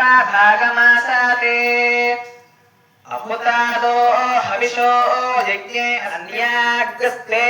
भागमासाते अपुतादो हविषो यज्ञे अन्याग्रस्ते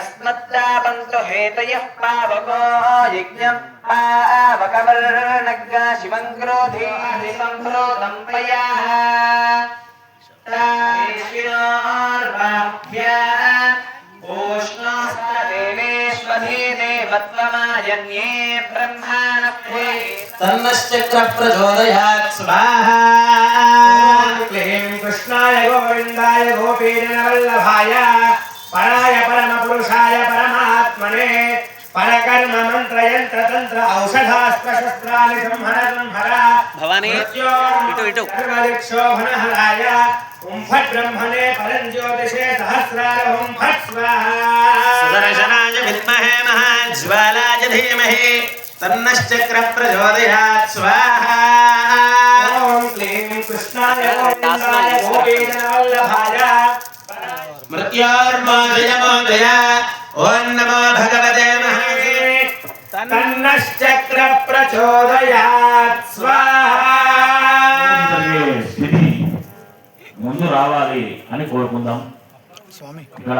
अस्मत्तापन्तु हेतयः पावको यज्ञम् पावकवर्णग्गा शिवम् क्रोधी सम्प्रोतं पयाः। ोष्णोस्तदेवेष्वधीदेवत्वमाजन्ये ब्रह्माणभ्ये तन्नश्चक्र प्रचोदयात् स्वाहा क्लीं कृष्णाय गोविन्दाय गोपीजनवल्लभाय पराय परमपुरुषाय परमात्मने परकर्म मन्त्र यन्त्र तन्त्र औषधास्त्रशस्त्राणि संहर संहर भवानी, इटु, इटु. सर्वदिक्षोभनहराय उं फट् ब्रह्मणे परञ्ज्योतिषे सहस्रार उं फट् स्वाहा सुदर्शनाय विद्महे महाज्वालाय धीमहि तन्नश्चक्र प्रचोदयात् स्वाहा ॐ क्लीं कृष्णाय गोविन्दाय गोपीजनवल्लभाय मृत्योर्मोदय मोदय ॐ नमो भगवते महावीरे तन्नश्चक्र प्रचोदयात् स्वाहा జరిగే స్థితి ముందు రావాలి అని కోరుకుందాం ఇక్కడ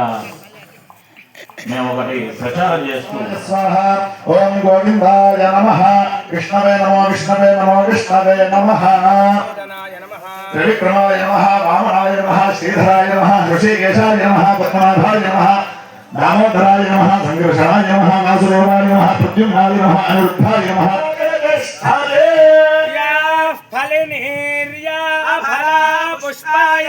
మేము ఒకటి ప్రచారం చేస్తున్నాం ఓం గోవిందాయ నమ విష్ణవే నమో విష్ణవే నమో విష్ణవే నమ త్రివిక్రమాయ నమ వామనాయ నమ శ్రీధరాయ నమ ఋషికేశాయ నమ పద్మనాభాయ నమ దామోదరాయ నమ సంఘర్షణాయ నమ వాసుదేవాయ నమ ప్రద్యుమ్నాయ నమ అనిరుద్ధాయ నమ ఫలే నిర్యా ఫలా పుష్పాయ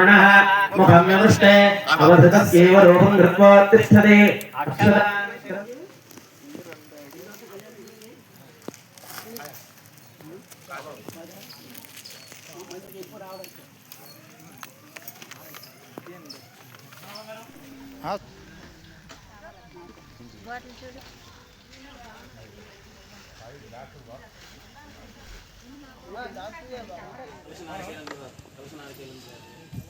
वरुणः मुखं व्यमुष्टे अवधतस्यैव रूपं कृत्वा तिष्ठति। हाँ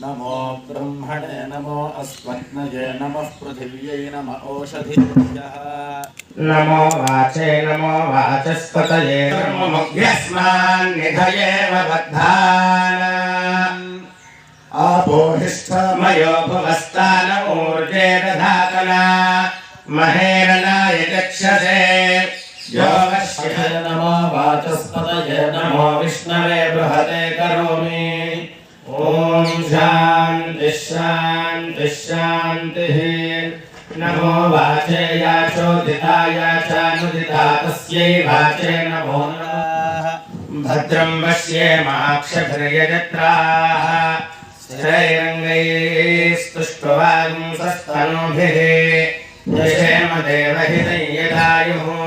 नमो ब्रह्मणे नमो अस्मत्नये नमः पृथिव्यै नम ओषधिभ्यः नमो वाचे नमो वाचस्पतये कर्ममुभ्यस्मान्निधयेव बद्धान् आपोहिष्ठमयो भुवस्तान ऊर्जे दधातना महेरणाय चक्षसे योगस्य नमो वाचस्पतये नमो विष्णवे बृहते करोमि ॐ शांति शांति शांति नमो वाचे या चोदिता या चानुदिता तस्यै वाचे नमो भद्रम् पश्येमाक्षभिर्यजत्राः स्थिरैरङ्गैस्तुष्टवागुंसस्तनोभिः यशेम देवहितं यधायुः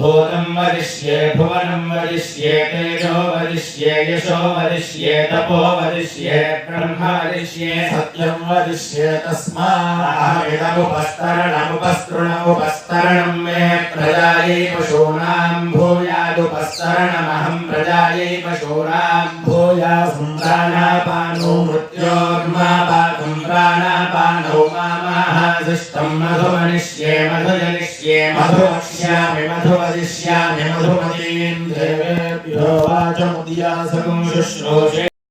भूतम् वदिष्ये भुवनम् वदिष्ये तेजो वदिष्ये यशो वदिष्ये तपो वदिष्ये ब्रह्म वदिष्ये सत्यम् वदिष्ये तस्मादमुपस्तरणमुपस्तृणमुपस्तरणम् मे प्रजायै पशूनाम् भूयादुपस्तरणमहम् प्रजायै पशूनाम् भूया सुन्द्राणाम्